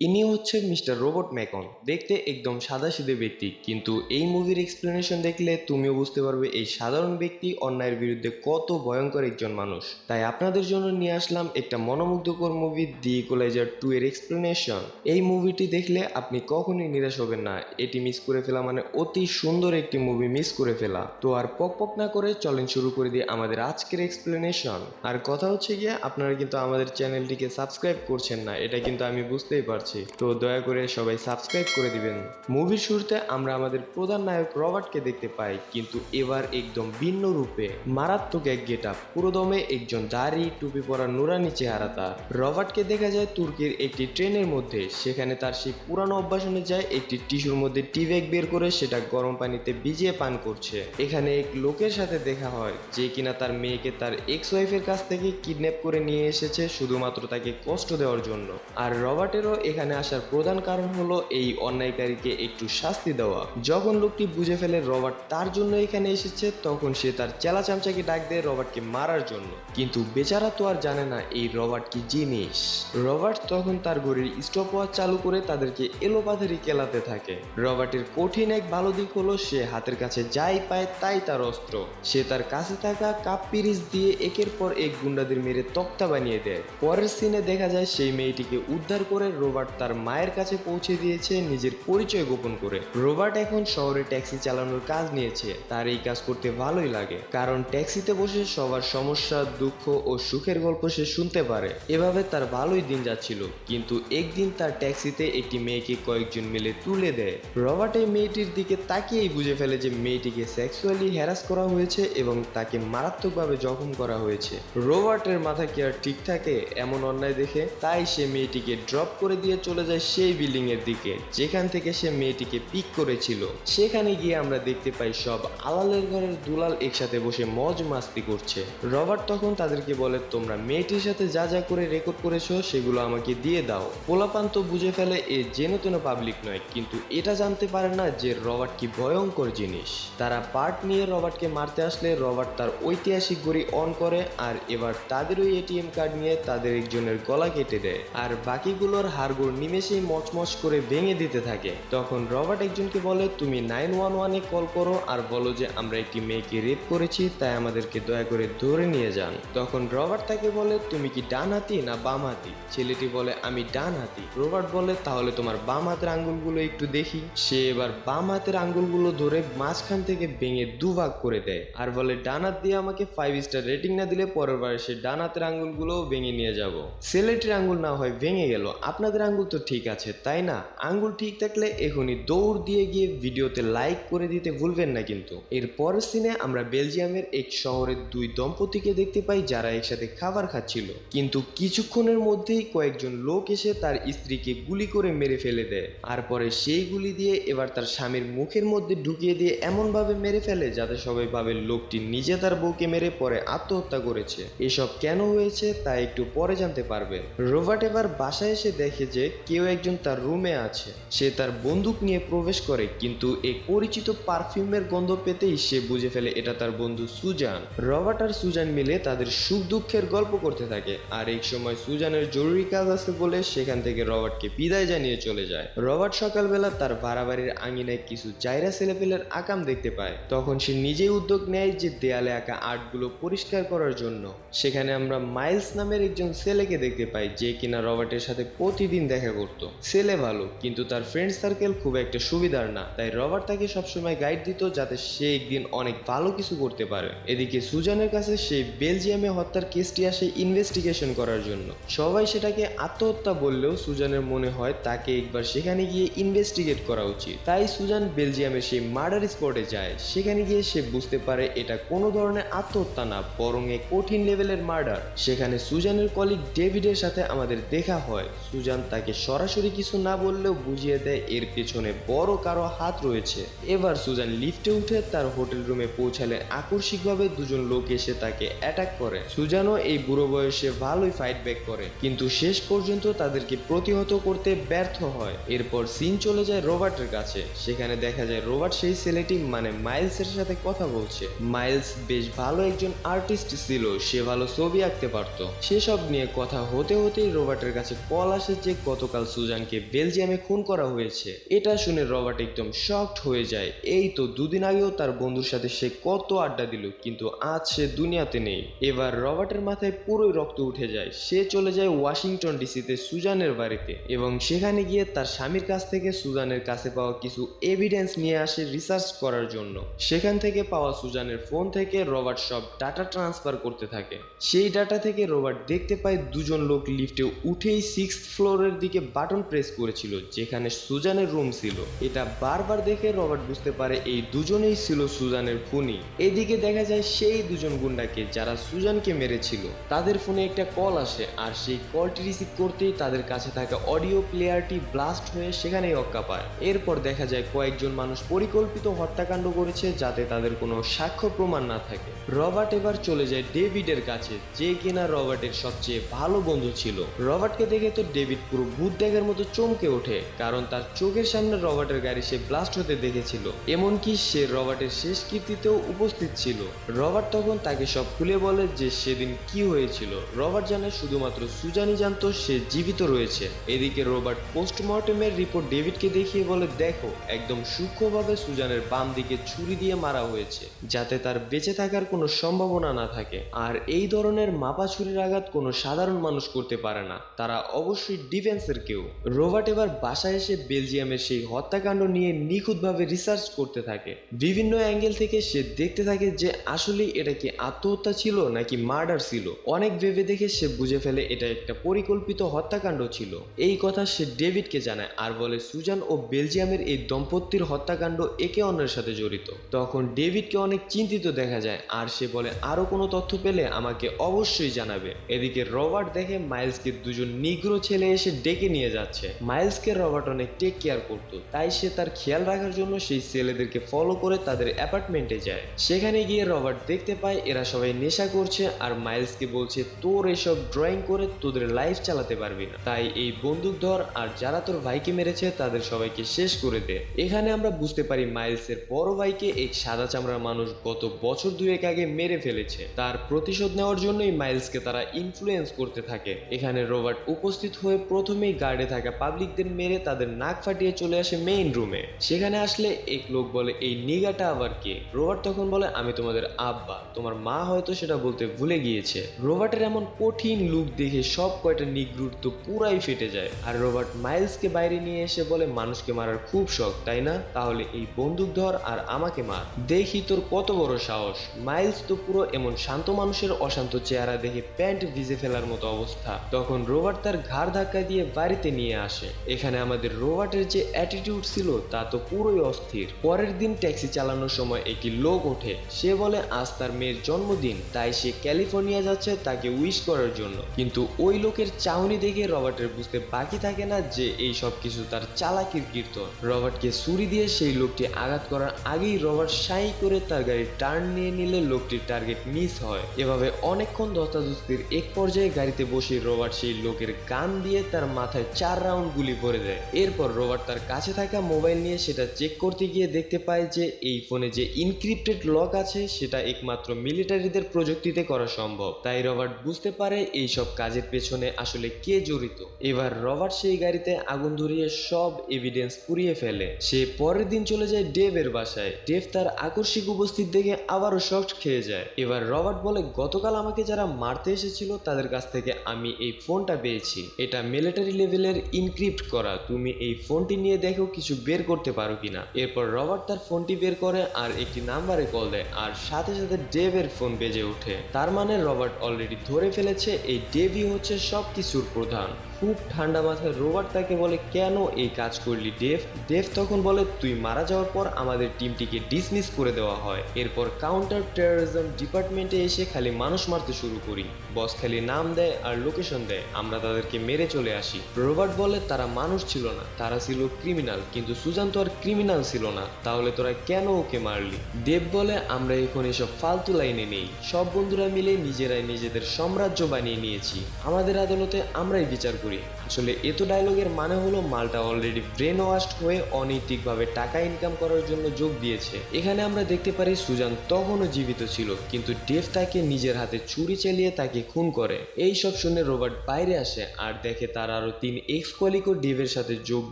ইনি হচ্ছে mister robot Macon. দেখতে একদম সাদাসিধে ব্যক্তি, কিন্তু এই মুভির এক্সপ্লেনেশন দেখলে তুমিও বুঝতে পারবে এই সাধারণ ব্যক্তি অন্যায়ের বিরুদ্ধে কত ভয়ঙ্কর একজন মানুষ। তাই আপনাদের জন্য নিয়ে আসলাম একটা মনোমুগ্ধকর মুভি দি ইকোলাইজার টু এর এক্সপ্লেনেশন এই মুভিটি দেখলে আপনি কখনোই নিরাশ হবেন না। এটি মিস করে ফেলা মানে অতি সুন্দর একটি মুভি মিস করে ফেলা। তো আর পক পক না করে চলেন শুরু করে দিয়ে আমাদের আজকের এক্সপ্লেনেশন আর কথা হচ্ছে গিয়ে, আপনারা কিন্তু আমাদের চ্যানেলটিকে সাবস্ক্রাইব করছেন না, এটা কিন্তু আমি বুঝতেই পারছি। তো দয়া করে সবাই সাবস্ক্রাইব করে দিবেন। মুভির শুরুতে আমরা আমাদের প্রধান নায়ক রবার্টকে দেখতে পাই, কিন্তু এবার একদম ভিন্ন রূপে। মারাত্মক এক গেট আপ পুরোদমে একজন দাড়ি, টুপি পরা নুরানি চেহারা তার। রবার্টকে দেখা যায় তুর্কির একটি ট্রেনের মধ্যে, সেখানে তার সেই পুরানো অভ্যাস অনুযায়ী একটি টিস্যুর মধ্যে টি ব্যাগ বের করে সেটা গরম পানিতে ভিজিয়ে পান করছে। এখানে এক লোকের সাথে দেখা হয়, যে কিনা তার মেয়েকে তার এক্স ওয়াইফের কাছ থেকে কিডন্যাপ করে নিয়ে এসেছে, শুধুমাত্র তাকে কষ্ট দেওয়ার জন্য। আর রবার্টেরও এখানে আসার প্রধান কারণ হলো এই অন্যায়কারীকে একটু শাস্তি দেওয়া। যখন লোকটি বুঝে ফেলে রবার্ট তার জন্য এখানে এসেছে, তখন সে তার চেলা চামচাকে ডাক দেয় রবার্টকে মারার জন্য। কিন্তু বেচারা তো আর জানে না এই রবার্ট কি জিনিস। রবার্ট তখন তার ঘড়ির স্টপ ওয়াচ চালু করে তাদেরকে এলোপাথারি কেলাতে থাকে। রবার্টের কঠিন এক ভালো দিক হলো সে হাতের কাছে যাই পায় তাই তার অস্ত্র। সে তার কাছে থাকা কাপ পিরিচ দিয়ে একের পর এক গুন্ডাদের মেরে তক্তা বানিয়ে দেয়। পরের সিনে দেখা যায় সেই মেয়েটিকে উদ্ধার করে রোবার্ট তার মায়ের কাছে পৌঁছে দিয়েছে নিজের পরিচয় গোপন করে। রোবার্ট এখন শহরে ট্যাক্সি চালানোর কাজ নিয়েছে। তার এই কাজ করতে ভালোই লাগে, কারণ ট্যাক্সিতে বসে সবার সমস্যা, দুঃখ ও সুখের গল্প সে শুনতে পারে। এভাবে তার ভালোই দিন যাচ্ছিল, কিন্তু একদিন তার ট্যাক্সিতে একটি মেয়েকে কয়েকজন মিলে তুলে দেয়। রবার্ট এই মেয়েটির দিকে তাকিয়েই বুঝে ফেলে যে মেয়েটিকে সেক্সুয়ালি হ্যারাস করা হয়েছে এবং তাকে মারাত্মকভাবে জখম করা হয়েছে। রোবার্টের মাথা কি আর ঠিক থাকে এমন অন্যায় দেখে তাই সে মেয়েটিকে ড্রপ করে দিয়ে চলে যায় সেই বিল্ডিং এর দিকে, যেখান থেকে সে মেয়েটিকে পিক করেছিল। সেখানে গিয়ে আমরা দেখতে পাই সব আলালের ঘরের দুলাল একসাথে বসে মজ মাস্তি করছে। রবার্ট তখন তাদেরকে বলে, তোমরা মেয়েটির সাথে যা যা করে রেকর্ড করেছ, সেগুলো আমাকে দিয়ে দাও। পোলাপান তো বুঝে ফেলে এ যেন তেন পাবলিক নয়, কিন্তু এটা জানতে পারে না যে রবার্ট কি ভয়ঙ্কর জিনিস। তারা পার্ট নিয়ে রবার্টকে মারতে আসলে রবার্ট তার ঐতিহাসিক ঘড়ি অন করে আর এবার তাদের ওই এটিএম কার্ড নিয়ে তাদের একজনের গলা কেটে দেয়। আর বাকিগুলোর হাড়গোড় নিমেষেই মচমচ করে ভেঙে দিতে থাকে। তখন রবার্ট একজনকে বলে, তুমি নাইন ওয়ান ওয়ানে কল করো আর বলো যে আমরা একটি মেয়েকে রেপ করেছি, তাই আমাদেরকে দয়া করে ধরে নিয়ে যান। তখন রবার্ট তাকে বলে, তুমি কি ডান হাতি না বাম হাতি ছেলেটি বলে, আমি ডান হাতি রবার্ট বলে, তাহলে তোমার বাম হাতের আঙ্গুলগুলো একটু দেখি। সে এবার বাম হাতের আঙ্গুলগুলো ধরে মাঝখান থেকে ভেঙে দুভাগ করে দেয় আর বলে ডান হাত দিয়ে আমাকে ফাইভ স্টার রেটিং না দিলে পরের বার সে ডান হাতের আঙ্গুলগুলোও ভেঙে নিয়ে যাব। ছেলেটির আঙ্গুল না হয় ভেঙে গেল। আপনাদের আঙ্গুল তো ঠিক আছে, তাই না? আঙ্গুল ঠিক থাকলে এখনই দৌড় দিয়ে গিয়ে ভিডিওতে লাইক করে দিতে ভুলবেন না কিন্তু। এর পরের সিনে আমরা বেলজিয়ামের এক শহরের দুই দম্পতিকে দেখতে পাই যারা একসাথে খাবার খাচ্ছিল। কিন্তু কিছুক্ষণের মধ্যেই কয়েকজন লোক এসে তার স্ত্রীকে গুলি করে মেরে ফেলে দেয়। আর পরে সেই গুলি দিয়ে এবার তার স্বামীর মুখের মধ্যে ঢুকিয়ে দিয়ে এমনভাবে মেরে ফেলে যাতে সবাই ভাবে লোকটি নিজে তার বউকে মেরে পরে আত্মহত্যা করেছে। এসব কেন হয়েছে তা একটু পরে জানতে পারবে রোবার্ট এবার বাসায় এসে দেখে যে কেউ একজন তার রুমে আছে। সে তার বন্দুক নিয়ে প্রবেশ করে, কিন্তু এক পরিচিত পারফিউমের গন্ধ পেতেই সে বুঝে ফেলে এটা তার বন্ধু সুজান। রবার্ট আর সুজান মিলে তাদের সুখ দুঃখের গল্প করতে থাকে, আর এক সময় সুজানের জরুরি কাজ আছে বলে সেখান থেকে রবার্টকে বিদায় জানিয়ে চলে যায়। রবার্ট সকালবেলা তার বাড়াবাড়ির আঙিনায় কিছু চাইরা ছেলেপেলের আকাম দেখতে পায়। তখন সে নিজেই উদ্যোগ নেয় যে দেয়ালে আঁকা আর্টগুলো পরিষ্কার করার জন্য। সেখানে আমরা মাইলস নামের একজন ছেলেকে দেখতে পাই, যে কিনা রবার্টের সাথে প্রতিদিন দেখা করত। ছেলে ভালো, কিন্তু তার ফ্রেন্ড সার্কেল খুব একটা সুবিধার না। তাই রবার্ট তাকে সবসময় গাইড দিত যাতে সে একদিন অনেক ভালো কিছু করতে পারে। এদিকে সুজানের কাছে সেই বেলজিয়ামে হত্যার কেসটি আসে ইনভেস্টিগেশন করার জন্য। সবাই সেটাকে আত্মহত্যা বললেও সুজানের মনে হয় তাকে একবার সেখানে গিয়ে ইনভেস্টিগেট করা উচিত। তাই সুজান বেলজিয়ামে সেই মার্ডার স্পটে যায়। সেখানে গিয়ে সে বুঝতে পারে এটা কোনো ধরনের আত্মহত্যা না, বরং এক কঠিন লেভেলের মার্ডার সেখানে সুজানের কলিগ ডেভিডের সাথে আমাদের দেখা হয়। সুজান তাকে সরাসরি কিছু না বললেও বুঝিয়ে দেয় এর পেছনে বড় কারও হাত রয়েছে। এবার সুজান লিফটে উঠে তার হোটেল রুমে পৌঁছালে আকস্মিকভাবে দুজন লোক এসে তাকে অ্যাটাক করে। সুজানও এই বুড়ো বয়সে ভালোই ফাইট ব্যাক করে, কিন্তু শেষ পর্যন্ত তাদেরকে প্রতিহত করতে ব্যর্থ হয়। এরপর সিন চলে যায় রবার্টের কাছে। সেখানে দেখা যায় রবার্ট সেই ছেলেটি মানে মাইলসের সাথে কথা বলছে। মাইলস বেশ ভালো একজন আর্টিস্ট ছিল, সে ভালো ছবি আঁকতে পারতো। সেসব নিয়ে কথা হতে হতেই রবার্টের কাছে কল আসে যে গতকাল সুজানকে বেলজিয়ামে খুন করা হয়েছে। এটা শুনে রবার্ট একদম শকড হয়ে যায়। এই তো দুদিন আগেও তার বন্ধুর সাথে সে কত আড্ডা দিল, কিন্তু আজ সে দুনিয়াতে নেই। এবার রবার্টের মাথায় পুরোই রক্ত উঠে যায়। সে চলে যায় ওয়াশিংটন ডিসিতে সুজানের বাড়িতে এবং সেখানে গিয়ে তার স্বামীর কাছ থেকে সুজানের কাছে পাওয়া কিছু এভিডেন্স নিয়ে আসে রিসার্চ করার জন্য। সেখান থেকে পাওয়া সুজানের ফোন থেকে রবার্ট সব ডাটা ট্রান্সফার করতে থাকে। সেই ডাটা থেকে রবার্ট দেখতে পায় দুজন লোক লিফটে উঠেই সিক্স ফ্লোরের দিকে বাটন প্রেস করেছিল, যেখানে সুজানের রুম ছিল। এটা বারবার দেখে রবার্ট বুঝতে পারে এই দুজনেই ছিল সুজানের খুনি। এদিকে দেখা যায় সেই দুজন গুন্ডাকে যারা সুজানকে মেরেছিল। তাদের ফোনে একটা কল আসে, আর সেই কলটি রিসিভ করতেই তাদের কাছে থাকা অডিও প্লেয়ারটি ব্লাস্ট হয়ে সেখানেই অক্কা পায়। এরপর দেখা যায় কয়েকজন মানুষ পরিকল্পিত হত্যাকাণ্ড করেছে যাতে তাদের কোনো সাক্ষ্য প্রমাণ না থাকে। রবার্ট এবার চলে যায় ডেভিডের কাছে, যে কিনা রবার্টের সবচেয়ে ভালো বন্ধু ছিল। রবার্টকে দেখে তো ডেভিড পুরো ভূত দেখার মতো চমকে ওঠে, কারণ তার চোখের সামনে রবার্টের গাড়ি সে ব্লাস্ট হতে দেখেছিল। এমনকি সে রবার্টের শেষ কীর্তিতেও উপস্থিত ছিল। রবার্ট তখন তাকে সব খুলে বলে যে সেদিন কি হয়েছিল। রবার্ট জানে শুধুমাত্র সুজানি জানতো সে জীবিত রয়েছে। এদিকে রবার্ট পোস্টমর্টেমের রিপোর্ট ডেভিডকে দেখিয়ে বলে, দেখো, একদম সূক্ষ্মভাবে সুজানের বাম দিকে ছুরি দিয়ে মারা হয়েছে, যাতে তার বেঁচে থাকার কোনো সম্ভাবনা না থাকে। আর এই ধরনের মাপা ছুরির আঘাত কোনো সাধারণ মানুষ করতে পারে না। তারা অবশ্যই ডিফেন্সের কেউ। রোবার্ট এবার বাসায় এসে বেলজিয়ামের সেই হত্যাকাণ্ড নিয়ে নিখুঁতভাবে রিসার্চ করতে থাকে। বিভিন্ন অ্যাঙ্গেল থেকে সে দেখতে থাকে যে আসলে এটা কি আত্মহত্যা ছিল নাকি মার্ডার ছিল। অনেক ভেবে দেখে সে বুঝে ফেলে এটা একটা পরিকল্পিত হত্যাকাণ্ড ছিল। এই কথা সে ডেভিডকে জানায় আর বলে, সুজান ও বেলজিয়ামের এই দম্পতির হত্যাকাণ্ড একে অন্যের সাথে জড়িত তখন ডেভিডকে অনেক চিন্তিত দেখা যায় আর সে বলে, আরও কোনো তথ্য পেলে আমাকে অবশ্যই জানাবে এদিকে রবার্ট দেখে মাইলসকে দুজন নিগ্রো ছেলে এসে ডেকে নিয়ে যাচ্ছে। মাইলসকে রবার্ট অনেক টেক কেয়ার করত। তাই সে তার খেয়াল রাখার জন্য সেই ছেলেদেরকে ফলো করে তাদের অ্যাপার্টমেন্টে যায়। সেখানে গিয়ে রবার্ট দেখতে পায়, এরা সবাই নেশা করছে আর মাইলসকে বলছে, তোর এসব ড্রয়িং করে তোদের লাইফ চালাতে পারবি না। তাই এই বন্দুক ধর আর যারা তোর ভাইকে মেরেছে, তাদের সবাইকে শেষ করে দে। এখানে আমরা বুঝতে পারি মাইলসের বড় ভাইকে এক সাদা চামড়ার মানুষ গত বছর দুয়েক আগে মেরে ফেলেছে। তার প্রতিশোধ নেওয়ার জন্যই মাইলসকে তারা ইনফ্লুয়েন্স করতে থাকে। এখানে রবার্ট উপস্থিত হয়ে প্রথমেই গার্ডে থাকা পাবলিকদের মেরে তাদের নাক ফাটিয়ে চলে আসে মেইন রুমে সেখানে আসলে এক লোক বলে, এই নিগাটা আবার কে? রোবার্ট তখন বলে, আমি তোমাদের আব্বা। তোমার মা হয়তো সেটা বলতে ভুলে গিয়েছে। রোবার্টের এমন কঠিন লুক দেখে সব কয়টা নিগ্রুর তো পুরাই ফেটে যায়। আর রবার্ট মাইলসকে বাইরে নিয়ে এসে বলে, মানুষকে মারার খুব শখ, তাই না? তাহলে এই বন্দুক ধর আর আমাকে মার। দেখি তোর কত বড় সাহস। মাইলস তো পুরো এমন শান্ত মানুষের অশান্ত চেহারা দেখে প্যান্ট ভিজে ফেলার মতো অবস্থা। তখন রোবার্ট তার ঘাড় ধাক্কা দিয়ে বাড়িতে নিয়ে আসে। এখানে আমাদের রোবার্টের যে অ্যাটিটিউড ছিল, তা তো পুরোই অস্থির। পরের দিন ট্যাক্সি চালানোর সময় একটি লোক ওঠে। সে বলে, আজ তার মেয়ের জন্মদিন, তাই সে ক্যালিফোর্নিয়া যাচ্ছে তাকে উইশ করার জন্য। কিন্তু ওই লোকের চাউনি দেখে রবার্টের বুঝতে বাকি থাকে না যে এই সব কিছু তার চালাকির কীর্তন। রবার্টকে ছুরি দিয়ে সেই লোকটি আঘাত করার আগেই রবার্ট সাই করে তার গাড়ির টার্ন নিয়ে নিলে লোকটির টার্গেট মিস হয়। এভাবে অনেকক্ষণ ধস্তাধস্তির এক পর্যায়ে গাড়িতে বসে রবার্ট সেই লোকের গান দিয়ে তার মাথায় চার রাউন্ড গুলি ভরে দেয় এরপর রবার্ট তার কাছে থাকা মোবাইল নিয়ে সেটা চেক করতে গিয়ে দেখতে পায় যে এই ফোনে যে ইনক্রিপ্টেড লক আছে, সেটা একমাত্র মিলিটারিদের প্রযুক্তিতে করা সম্ভব। তাই রবার্ট বুঝতে পারে এই সব কাজের পেছনে আসলে কে জড়িত। এবার রবার্ট সেই গাড়িতে আগুন ধরিয়ে সব এভিডেন্স পুড়িয়ে ফেলে। সে পরের দিন চলে যায় ডেভের বাসায়। ডেভ তার আকস্মিক উপস্থিত দেখে আবারও শক খেয়ে যায়। এবার রবার্ট বলে, গতকাল আমাকে যারা মারতে এসেছিল, তাদের কাছ থেকে আমি এই ফোনটা পেয়েছি। এটা মিলিটারি লেভেলের ইনক্রিপ্ট করা। তুমি এই ফোনটি নিয়ে দেখো কিছু বের করতে পারো কিনা। এরপর রবার্ট তার ফোনটি বের করে আর একটি নাম্বারে কল দেয় আর সাথে সাথে ডেভের ফোন বেজে ওঠে। তার মানে রবার্ট অলরেডি ধরে ফেলেছে, এই ডেভই হচ্ছে সব কিছুর প্রধান। খুব ঠান্ডা মাথায় রোবার্ট তাকে বলে, কেন এই কাজ করলি, ডেভ? ডেভ তখন বলে, তুই মারা যাওয়ার পর আমাদের টিমটিকে ডিসমিস করে দেওয়া হয়। এরপর কাউন্টার টেরোরিজম ডিপার্টমেন্টে এসে খালি মানুষ মারতে শুরু করি। বস খালি নাম দেয় আর লোকেশন দেয়। আমরা তাদেরকে মেরে চলে আসি। রোবার্ট বলে, তারা মানুষ ছিল না। তারা ছিল ক্রিমিনাল, কিন্তু সুজান তো আর ক্রিমিনাল ছিল না। তাহলে তোরা কেন ওকে মারলি? দেব বলে, আমরা এখন এসব ফালতু লাইনে নেই। সব বন্ধুরা মিলে নিজেরাই নিজেদের সাম্রাজ্য বানিয়ে নিয়েছি। আমাদের আদালতে আমরাই বিচার করি। আসলে এত ডায়লগের মানে হলো মালটা অলরেডি ব্রেন ওয়াস্ট হয়ে অনৈতিকভাবে টাকা ইনকাম করার জন্য যোগ দিয়েছে। এখানে আমরা দেখতে পারি সুজান তখনও জীবিত ছিল, কিন্তু ডেভ তাকে নিজের হাতে ছুরি চালিয়ে তাকে খুন করে। এই সব শুনে রবার্ট বাইরে আসে আর দেখে তার আরও তিন এক্স কলিকও ডেভের সাথে যোগ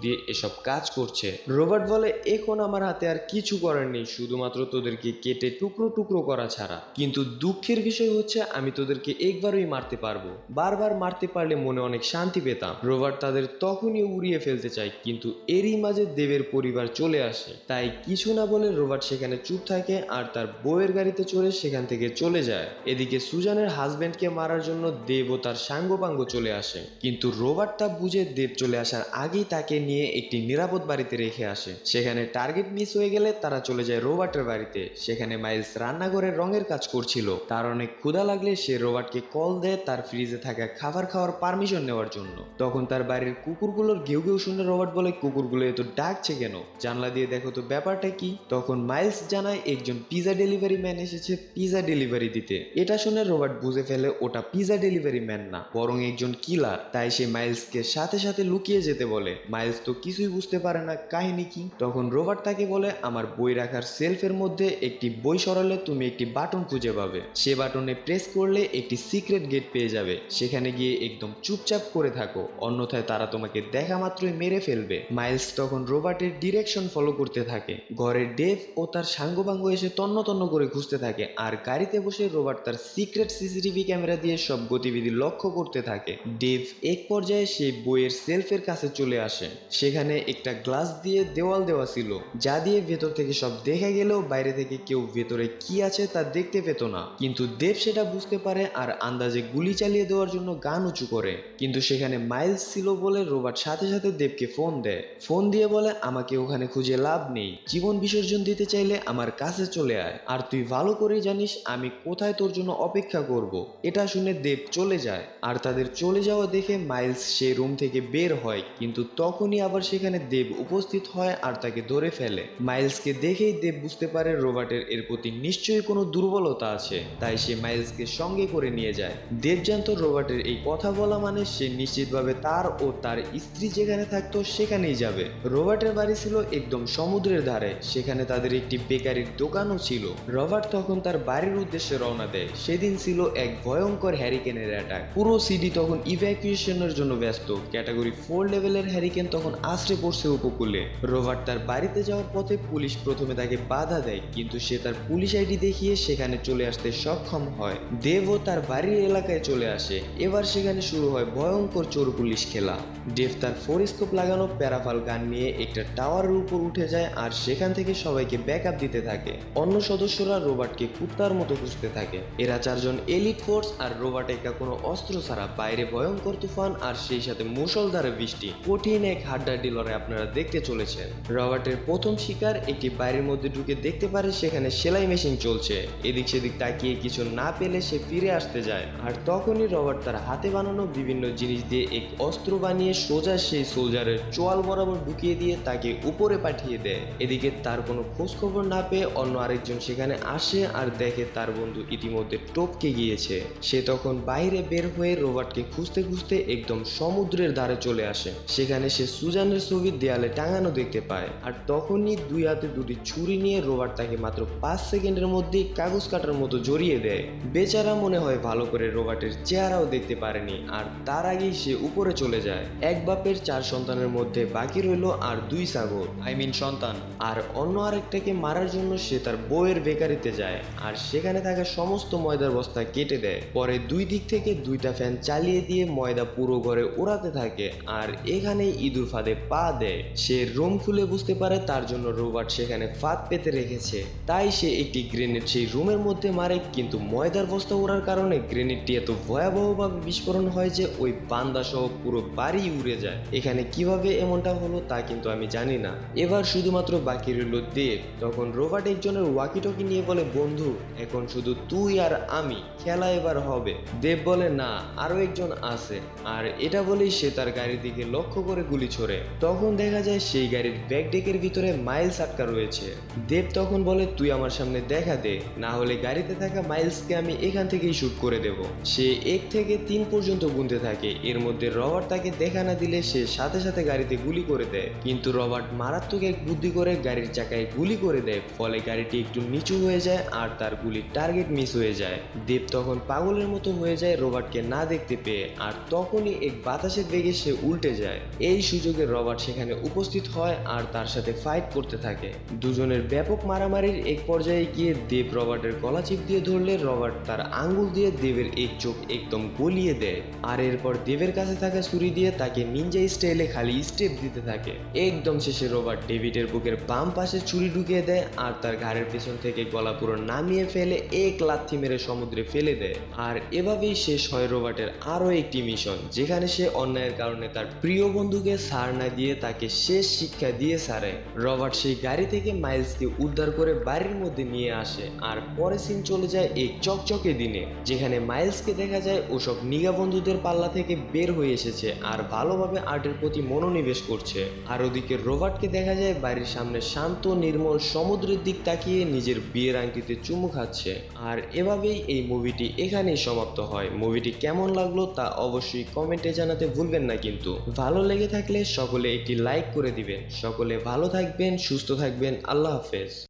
দিয়ে এসব কাজ করছে। রোবার্ট বলে, এখন আমার হাতে আর কিছু করার নেই, শুধুমাত্র তোদেরকে কেটে টুকরো টুকরো করা ছাড়া। কিন্তু দুঃখের বিষয় হচ্ছে, আমি তোদেরকে একবারই মারতে পারব। বারবার মারতে পারলে মনে অনেক শান্তি পেতাম। রোবার্ট তাদের তখনই উড়িয়ে ফেলতে চায়, কিন্তু এরই মাঝে দেবের পরিবার চলে আসে। তাই কিছু না বলে রোবার্ট সেখানে চুপ থাকে আর তার বউয়ের গাড়িতে চড়ে সেখান থেকে চলে যায়। এদিকে সুজানের হাজবেন্ডকে মারার জন্য দেব ও তার সাঙ্গপাঙ্গ চলে আসে। কিন্তু রোবার্ট তা বুঝে দেব চলে আসার আগেই তাকে নিয়ে একটি নিরাপদ বাড়িতে রেখে আসে। সেখানে টার্গেট মিস হয়ে গেলে তারা চলে যায় রোবার্টের বাড়িতে। সেখানে মাইলস রান্নাঘরে রঙের কাজ করছিল। তার অনেক ক্ষুধা লাগলে সে রোবার্টকে কল দেয় তার ফ্রিজে থাকা খাবার খাওয়ার পারমিশন নেওয়ার জন্য। তখন তার বাড়ির কুকুরগুলোর ঘেউ ঘেউ শুনে রবার্ট বলে, কুকুরগুলো এত ডাকছে কেন? জানলা দিয়ে দেখো তো ব্যাপারটা কি? তখন মাইলস জানায়, একজন পিজা ডেলিভারি ম্যান এসেছে পিজা ডেলিভারি দিতে। এটা শুনে রবার্ট বুঝে ফেলে, ওটা পিজা ডেলিভারি ম্যান না, বরং একজন কিলার। তাই সে মাইলসকে সাথে সাথে লুকিয়ে যেতে বলে। মাইলস তো কিছুই বুঝতে পারে না কাহিনী কি। তখন রবার্ট তাকে বলে, আমার বই রাখার সেলফের মধ্যে একটি বই সরালে তুমি একটি বাটন খুঁজে পাবে। সে বাটনে প্রেস করলে একটি সিক্রেট গেট পেয়ে যাবে। সেখানে গিয়ে একদম চুপচাপ করে থাকো অন্যথায় তারা তোমাকে দেখা মাত্রই মেরে ফেলবে। মাইলস তখন রোবার্টের ডিরেকশন ফলো করতে থাকে। ঘরে ডেভ ও তার সাঙ্গবাঙ্গ এসে তন্ন তন্ন করে খুঁজতে থাকে আর গাড়িতে বসে রোবার্ট তার সিক্রেট সিসিটিভি ক্যামেরা দিয়ে সব গতিবিধি লক্ষ্য করতে থাকে। ডেভ এক পর্যায়ে সেই বইয়ের সেলফের কাছে চলে আসে। সেখানে একটা গ্লাস দিয়ে দেওয়াল দেওয়া ছিল, যা দিয়ে ভেতর থেকে সব দেখা গেলেও বাইরে থেকে কেউ ভেতরে কি আছে তা দেখতে পেত না। কিন্তু দেব সেটা বুঝতে পারে আর আন্দাজে গুলি চালিয়ে দেওয়ার জন্য গান উঁচু করে। কিন্তু সেখানে মাইলস ছিল বলে রোবার্ট সাথে সাথে দেবকে ফোন দেয়। ফোন দিয়ে বলে, আমাকে ওখানে খুঁজে লাভ নেই। জীবন বিসর্জন দিতে চাইলে আমার কাছে চলে আয়। আর তুই ভালো করেই জানিস, আমি কোথায় তোর জন্য অপেক্ষা করব। এটা শুনে দেব চলে যায়। আর তাদের চলে যাওয়া দেখে মাইলস সে রুম থেকে বের হয়। কিন্তু তখনই আবার সেখানে দেব উপস্থিত হয় আর তাকে ধরে ফেলে। মাইলসকে দেখেই দেব বুঝতে পারে রোবার্টের এর প্রতি নিশ্চয়ই কোনো দুর্বলতা আছে। তাই সে মাইলসকে সঙ্গে করে নিয়ে যায়। দেব জানতো রোবার্টের এই কথা বলা মানে সে নিশ্চিতভাবে তার ও তার স্ত্রী যেখানে থাকতো সেখানেই যাবে। রবার্টের বাড়ি ছিল একদম সমুদ্রের ধারে। সেখানে তাদের একটি বেকারির দোকানও ছিল। রবার্ট তখন তার বাড়ির উদ্দেশ্যে রওনা দেয়। সেদিন ছিল এক ভয়ঙ্কর হ্যারিকেনের অ্যাটাক পুরো সিডি তখন ইভ্যাকুয়েশনের জন্য ব্যস্ত। ক্যাটাগরি ফোর লেভেলের হ্যারিকেন তখন আশ্রে পড়ছে উপকূলে। রবার্ট তার বাড়িতে যাওয়ার পথে পুলিশ প্রথমে তাকে বাধা দেয়, কিন্তু সে তার পুলিশ আইডি দেখিয়ে সেখানে চলে আসতে সক্ষম হয়। দেবও তার বাড়ির এলাকায় চলে আসে। এবার সেখানে শুরু হয় ভয়ঙ্কর চোর পুলিশ খেলা। ডেভ তার ফোরিস্কোপ লাগানো প্যারাফাল গান নিয়ে একটা টাওয়ারের উপর উঠে যায় আর সেখান থেকে সবাইকে ব্যাকআপ দিতে থাকে। অন্য সদস্যরা রোবার্টকে কুত্তার মতো খুঁজতে থাকে। এরা চারজন এলিট ফোর্স আর রোবার্ট একা কোনো অস্ত্র ছাড়া বাইরে ভয়ঙ্কর তুফান আর সেই সাথে মুষলধারে বৃষ্টি। কঠিন এক হাড্ডাড্ডি লড়াই আপনারা দেখতে চলেছেন। রবার্টের প্রথম শিকার একটি বাইরের মধ্যে ঢুকে দেখতে পারে সেখানে সেলাই মেশিন চলছে। এদিক সেদিক তাকিয়ে কিছু না পেলে সে ফিরে আসতে যায়। আর তখনই রবার্ট তার হাতে বানানো বিভিন্ন জিনিস দিয়ে এক অস্ত্র বানিয়ে সোজা সেই সোলজারের চোয়াল বরাবর ঢুকিয়ে দিয়ে তাকে উপরে পাঠিয়ে দেয়। এদিকে তার কোনো খোঁজ খবর না পেয়ে অন্য আরেকজন সেখানে আসে আর দেখে তার বন্ধু ইতিমধ্যে টপকে গিয়েছে। সে তখন বাইরে বের হয়ে রোবার্টকে খুঁজতে খুঁজতে একদম সমুদ্রের ধারে চলে আসে। সেখানে সে সুজানের ছবি দেয়ালে টাঙানো দেখতে পায়। আর তখনই দুই হাতে দুটি ছুরি নিয়ে রোবার্ট তাকে মাত্র পাঁচ সেকেন্ডের মধ্যে কাগজ কাটার মতো জড়িয়ে দেয়। বেচারা মনে হয় ভালো করে রোবার্টের চেহারাও দেখতে পারেনি। আর তার আগেই সে উপরে চলে যায়। এক বাপের চার সন্তানের মধ্যে বাকি রইল আর দুই সাগর আই মিন সন্তান। আর অন্য আরেকটাকে মারার জন্য সে তার বউয়ের বেকারিতে যায় আর সেখানে থাকা সমস্ত ময়দার বস্তা কেটে দেয়। পরে দুই দিক থেকে দুইটা ফ্যান চালিয়ে দিয়ে ময়দা পুরো ঘরে উড়াতে থাকে আর এখানেই ইঁদুর ফাঁদে পা দেয়। সে রুম খুলে বুঝতে পারে তার জন্য রোবার্ট সেখানে ফাঁদ পেতে রেখেছে। তাই সে একটি গ্রেনেড সেই রুমের মধ্যে মারে, কিন্তু ময়দার বস্তা ওড়ার কারণে গ্রেনেডটি এত ভয়াবহভাবে বিস্ফোরণ হয় যে ওই বান্দা সহ পুরো বাড়ি উড়ে যায়। এখানে কীভাবে এমনটা হলো তা কিন্তু আমি জানি না। এবার শুধুমাত্র বাকি রইল দেব। তখন রোবার্ট একজনের ওয়াকি টকি নিয়ে বলে, বন্ধু, এখন শুধু তুই আর আমি। খেলা এবার হবে। দেব বলে, না, আরও একজন আছে। আর এটা বলেই সে তার গাড়ির দিকে লক্ষ্য করে গুলি ছোড়ে। তখন দেখা যায় সেই গাড়ির ব্যাক ডেকের ভিতরে মাইলস আটকা রয়েছে। দেব তখন বলে, তুই আমার সামনে দেখা দে। না হলে গাড়িতে থাকা মাইলসকে আমি এখান থেকেই শুট করে দেব। সে এক থেকে তিন পর্যন্ত গুনতে থাকে। এর মধ্যে রবার্ট তাকে দেখা না দিলে সে সাথে সাথে গাড়িতে গুলি করে দেয়। কিন্তু রবার্ট মারাত্মক এক বুদ্ধি করে গাড়ির চাকায় গুলি করে দেয়, ফলে গাড়িটি একটু নিচু হয়ে যায় আর তার গুলির টার্গেট মিস হয়ে যায়। দেব তখন পাগলের মতো হয়ে যায় রবার্টকে না দেখতে পেয়ে, আর তখনই এক বাতাসের বেগে সে উল্টে যায়। এই সুযোগে রবার্ট সেখানে উপস্থিত হয় আর তার সাথে ফাইট করতে থাকে। দুজনের ব্যাপক মারামারির এক পর্যায়ে গিয়ে দেব রবার্টের গলা চিপ দিয়ে ধরলে রবার্ট তার আঙ্গুল দিয়ে দেবের এক চোখ একদম গলিয়ে দেয়। আর এরপর দেবের কাছে থাকা ছুরি দিয়ে তাকে নিনজা স্টাইলে খালি স্টেপ দিতে থাকে। একদম শেষে রবার্ট ডেভিডের বুকের বাম পাশে ছুরি ঢুকিয়ে দেয় আর তার ঘাড়ের পেছন থেকে গলা পুরো নামিয়ে ফেলে এক লাথি মেরে সমুদ্রে ফেলে দেয়। আর এভাবেই শেষ হয় রবার্টের আরও একটি মিশন যেখানে সে অন্যায়ের কারণে তার প্রিয় বন্ধুকে সার না দিয়ে তাকে শেষ শিক্ষা দিয়ে সারে। রবার্ট সেই গাড়ি থেকে মাইলসকে উদ্ধার করে বাড়ির মধ্যে নিয়ে আসে আর পরে সিন চলে যায় এক চকচকে দিনে, যেখানে মাইলসকে দেখা যায় ওসব নিগা বন্ধুদের পাল্লা থেকে বের হয়ে এসেছে আর ভালোভাবে আর্টের প্রতি মনোনিবেশ করছে। আর ওদিকে রবার্টকে দেখা যায় বাড়ির সামনে শান্ত, নির্মল সমুদ্রের দিক তাকিয়ে নিজের বিয়ের আংটিতে চুমু খাচ্ছে। আর এভাবেই এই মুভিটি এখানেই সমাপ্ত হয়। মুভিটি কেমন লাগল তা অবশ্যই কমেন্টে জানাতে ভুলবেন না কিন্তু। ভালো লেগে থাকলে সকলে একটি লাইক করে দিবেন। সকলে ভালো থাকবেন, সুস্থ থাকবেন। আল্লাহ হাফেজ।